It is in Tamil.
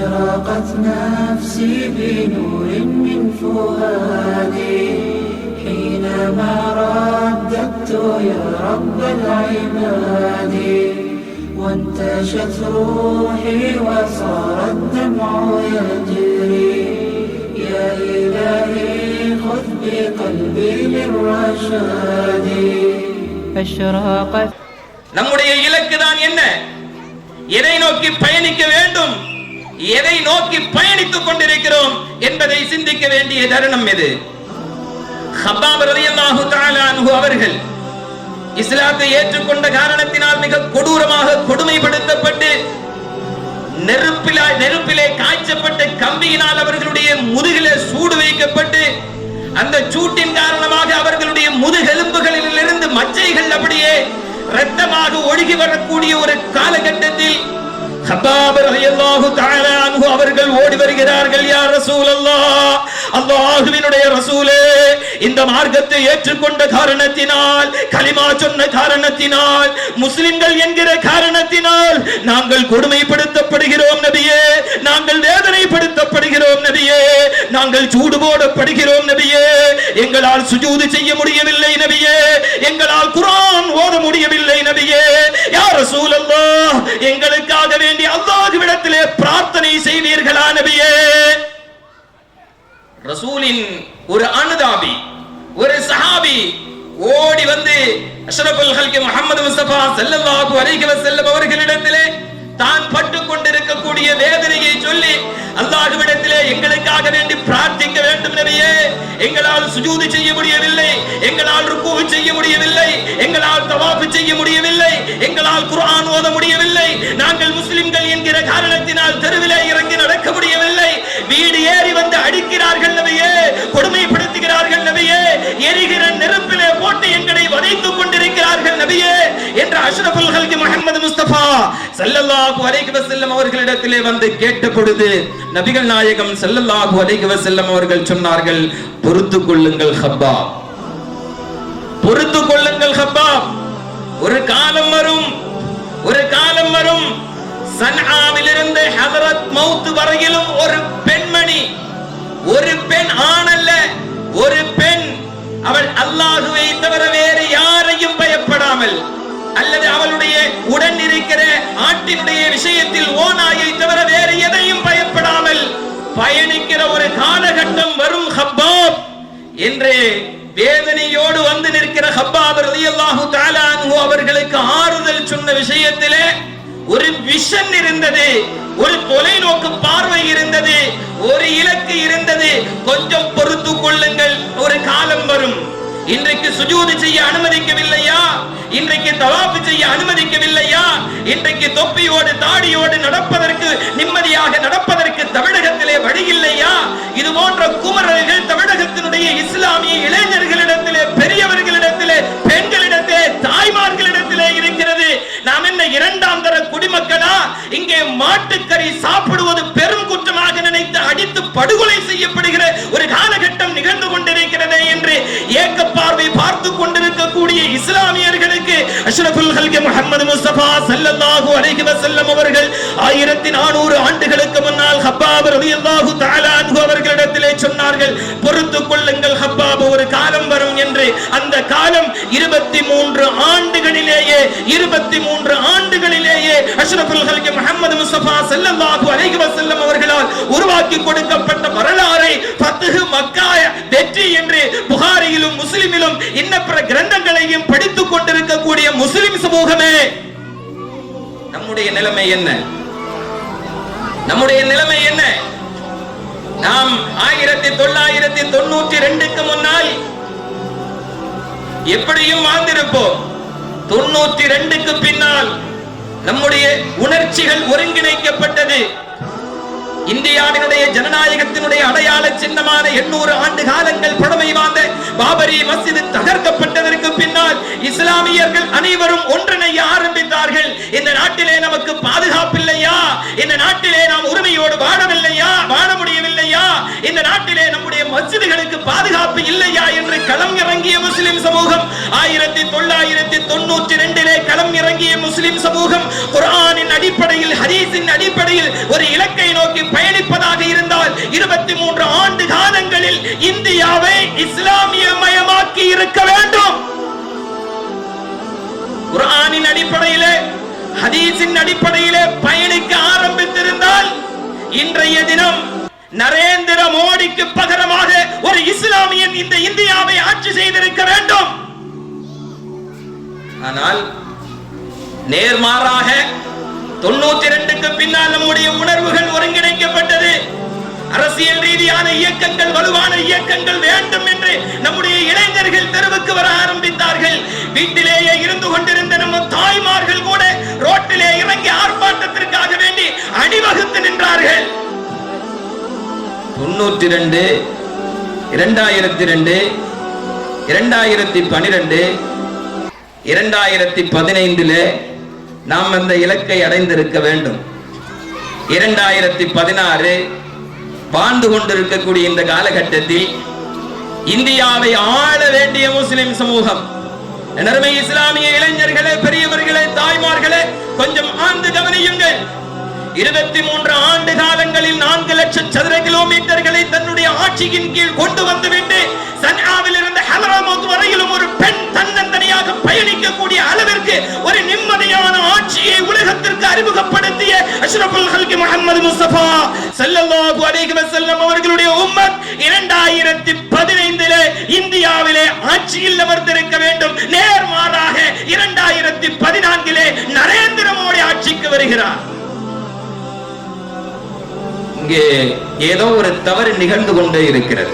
أشرقت نفسي بنور من فؤادي حينما رددت يا رب العباد وانتشت روحي وصار الدمع يجري يا إلهي خذ بقلبي للرشاد أشرقت நம்முடைய இலக்கு தான் என்ன எதை நோக்கி பயணிக்க வேண்டும் எதை நோக்கி பயணித்துக் கொண்டிருக்கிறோம் என்பதை சிந்திக்க வேண்டிய தருணம் இது. அவர்கள் இஸ்லாத்தை ஏற்றுக்கொண்ட காரணத்தினால் மிக கொடூரமாக கொடுமைப்படுத்தப்பட்டு நெருப்பிலா நெருப்பிலே காய்ச்சப்பட்டு கம்பியினால் அவர்களுடைய முதுகிலே சூடு வைக்கப்பட்டு அந்த சூட்டின் காரணமாக அவர்களுடைய முதுகெலும்புகளில் இருந்து மச்சைகள் அப்படியே இரத்தமாக ஒழுகி வரக்கூடிய ஒரு காலகட்டத்தில் அவர்கள் ஓடி வருகிறார்கள் யார் ரசூல் அல்லா அல்லாஹுவினுடைய ரசூலே இந்த மார்க்கத்தை ஏற்றுக்கொண்ட காரணத்தினால் கலிமா சொன்ன காரணத்தினால் முஸ்லிம்கள் என்கிற காரணத்தினால் நாங்கள் கொடுமைப்படுத்தப்படுகிறோம் நபியே நாங்கள் வேதனைப்படுத்தப்படுகிறோம் நபியே. நாங்கள் சூடு போடப்படுகிறோம் நபியே. எங்களால் சுஜூது செய்ய முடியவில்லை நபியே. எங்களால் குரான் ஓத முடியவில்லை நபியே. யார் சூழல்லோ எங்களுக்காக வேண்டி அல்லாஹ்விடத்திலே பிரார்த்தனை செய்வீர்களா நபியே? ரசூலின் ஒரு அனுதாபி ஒரு சஹாபி ஓடி வந்து அஷ்ரஃபுல் ஹல்கி முகமது முஸ்தபா செல்லல்லாஹு அலைஹி வஸல்லம் அவர்களிடத்திலே தான் பட்டு கொண்டிருக்கக்கூடிய வேதனையை சொல்லி அல்லாஹுவிடத்திலே எங்களுக்காக வேண்டி பிரார்த்திக்க வேண்டும் நபியே. எங்களால் சுஜூது செய்ய முடியவில்லை. எங்களால் ருக்கு செய்ய முடியவில்லை. எங்களால் தவாப்பு செய்ய முடியவில்லை. எங்களால் குரான் ஓத முடியவில்லை. நாங்கள் முஸ்லிம்கள் என்கிற காரணத்தினால் தெருவிலே இறங்கி நடக்க முடியவில்லை. வீடு ஏறி வந்து அடிக்கிறார்கள் நபியே. கொடுமைப்படுத்துகிறார்கள் நபியே. எரிகிற நெருப்பிலே போட்டு முஸ்தபா ஸல்லல்லாஹு அலைஹி வஸல்லம் அவர்களிடத்திலே வந்து கேட்ட பொழுது நபிகள் நாயகம் ஸல்லல்லாஹு அலைஹி வஸல்லம் அவர்கள் சொன்னார்கள் பொறுத்து கொள்ளுங்கள் ஹப்பா. பொறுத்து கொள்ளுங்கள் ஹப்பா. ஒரு காலம் வரும் ஒரு காலம் வரும். சன்ஆவிலிருந்து ஹதரத் மவுத் வரையிலும் ஒரு பெண்மணி ஒரு பெண் ஆணல்ல ஒரு பெண் உடன் இருக்கிற ஆட்டினுடைய விஷயத்தில் ஓநாயை தவிர வேறு எதையும் பயப்படாமல் பயணிக்கிற ஒரு காலகட்டம் வரும் ஹப்பாப். என்று வேதனையோடு வந்து நிற்கிற ஹப்பாப் ரலியல்லாஹு தஆலா அன்ஹு அவர்களுக்கு ஆறுதல் சொன்ன விஷயத்திலே ஒரு விஷன் இருந்தது ஒரு தொலைநோக்கு பார்வை இருந்தது ஒரு இலக்கு இருந்தது. கொஞ்சம் பொறுத்து கொள்ளுங்கள் ஒரு காலம் வரும். இன்றைக்கு சுஜூது செய்ய அனுமதிக்கவில்லையா? இன்றைக்கு தவாப்பு செய்ய அனுமதிக்கவில்லையா? இன்றைக்கு தொப்பியோடு தாடியோடு நடப்பதற்கு நிம்மதியாக நடப்பதற்கு தமிழகத்திலே வழி இல்லையா இது போன்ற குமரர்கள் தமிழகத்தினுடைய இஸ்லாமிய இளைஞர்களிடத்திலே பெரியவர்களிடத்திலே பெண்களிடத்திலே தாய்மார்களிடத்திலே இருக்கிறது. நாம் என்ன இரண்டாம் தர குடிமக்களா? இங்கே மாட்டுக்கறி சாப்பிடுவது பெரும் குற்றமாக நினைத்து அடித்து படுகொலை செய்யப்படுகிற ஒரு காலகட்டம் நிகழ்ந்து கொண்டு என்று ஏக்க பார்வை பார்த்து கொண்டிருக்கக்கூடிய இஸ்லாமியர்களுக்கு அஷ்ரஃபுல் ஹல்கி முஹம்மது முஸ்தபா சல்லல்லாஹு அலைஹி வஸல்லம் அவர்கள் 1400 ஆண்டுகளுக்கு முன்னால் ஹப்பாப் ரலியல்லாஹு தஆலா அன்ஹு அவர்களிடத்திலே சொன்னார்கள் பொறுத்து கொள்ளுங்கள் ஹப்பாப் ஒரு காலம் வரும் என்று. அந்த காலம் 23 ஆண்டுகளிலேயே 23 ஆண்டுகளிலேயே அஷ்ரஃபுல் ஹல்கி முஹம்மது முஸ்தபா சல்லல்லாஹு அலைஹி வஸல்லம் அவர்களால் உருவாக்கி கொடுக்கப்பட்ட வரலாறை முஸ்லிமிலும் இன்னப்பிற கிரந்தங்களையும் படித்துக் கொண்டிருக்கக்கூடிய முஸ்லிம் சமூகமே நம்முடைய நிலைமை என்ன? நம்முடைய நிலைமை என்ன? நாம் ஆயிரத்தி தொள்ளாயிரத்தி தொண்ணூற்றி ரெண்டுக்கு முன்னால் எப்படியும் வாழ்ந்திருப்போம். தொண்ணூற்றி ரெண்டுக்கு பின்னால் நம்முடைய உணர்ச்சிகள் ஒருங்கிணைக்கப்பட்டது. இந்தியாவினுடைய ஜனநாயகத்தினுடைய அடையாள சின்னமான எண்ணூறு ஆண்டு காலங்கள் பழமை வாழ்ந்த பாபரி மஸ்ஜித் தகர்க்கப்பட்டதற்கு பின்னால் இஸ்லாமியர்கள் அனைவரும் ஒன்றிணைய ஆரம்பித்தார்கள். மசிதிகளுக்கு பாதுகாப்பு இல்லையா என்று களம் இறங்கிய முஸ்லிம் சமூகம்? ஆயிரத்தி தொள்ளாயிரத்தி தொண்ணூற்றி இரண்டிலே களம் இறங்கிய முஸ்லிம் சமூகம் குரானின் அடிப்படையில் ஹதீஸின் அடிப்படையில் ஒரு இலக்கை நோக்கி பயணிப்பதாக இருந்தால் இருபத்தி மூன்று ஆண்டு காலங்களில் இந்தியாவை இஸ்லாமிய மயமாக்கி இருக்க வேண்டும். குரானின் அடிப்படையிலே ஹதீஸின் அடிப்படையிலே பயணிக்க ஆரம்பித்திருந்தால் இன்றைய தினம் நரேந்திர மோடிக்கு பகரமாக ஒரு இஸ்லாமியன் இந்த இந்தியாவை ஆட்சி செய்திருக்க வேண்டும். ஆனால் நேர்மாறாக தொண்ணூத்தி ரெண்டுக்கு பின்னால் நம்முடைய உணர்வுகள் ஒருங்கிணைக்கப்பட்டது. அரசியல் ரீதியான இயக்கங்கள் வலுவான இயக்கங்கள் வேண்டும் என்று நம்முடைய இளைஞர்கள் தெருவுக்கு வர ஆரம்பித்தார்கள். வீட்டிலேயே இருந்து கொண்டிருந்த நம்ம தாய்மார்கள் கூட ரோட்டிலே இறங்கி ஆர்ப்பாட்டத்திற்காக வேண்டி அணிவகுத்து நின்றார்கள். தொண்ணூற்றி ரெண்டு இரண்டாயிரத்தி ரெண்டு இரண்டாயிரத்தி பனிரெண்டு இரண்டாயிரத்தி பதினைந்துல நாம் அந்த இலக்கை அடைந்திருக்க வேண்டும். இரண்டாயிரத்தி பதினாறு வாழ்ந்து கொண்டிருக்கக்கூடிய இந்த காலகட்டத்தில் இந்தியாவை ஆள வேண்டிய முஸ்லிம் சமூகம். இஸ்லாமிய இளைஞர்களே பெரியவர்களே தாய்மார்களே கொஞ்சம் ஆழ்ந்து கவனியுங்கள். இருபத்தி மூன்று ஆண்டு காலங்களில் நான்கு லட்சம் சதுர கிலோமீட்டர்களை தன்னுடைய ஆட்சியின் கீழ் கொண்டு வந்துவிட்டு சன்ஆவில் இருந்து ஹலராமத் வரையிலும் ஒரு பெண் தன்னந்தனியாக பயணிக்கக்கூடிய அளவிற்கு ஒரு நிம்மதியான ஆட்சியை உலகத்திற்கு அறிமுகப்படுத்திய அஷ்ரஃபுல் ஹல்கி முகமது முஸ்தபா ஸல்லல்லாஹு அலைஹி வஸல்லம் அவர்களுடைய உம்மத் 2015 இந்தியாவிலே ஆட்சியில் அமர்ந்திருக்க வேண்டும். நேர்மாறாக 2014 நரேந்திர மோடி ஆட்சிக்கு வருகிறார். இங்கே ஏதோ ஒரு தவறு நிகழ்ந்து கொண்டே இருக்கிறது.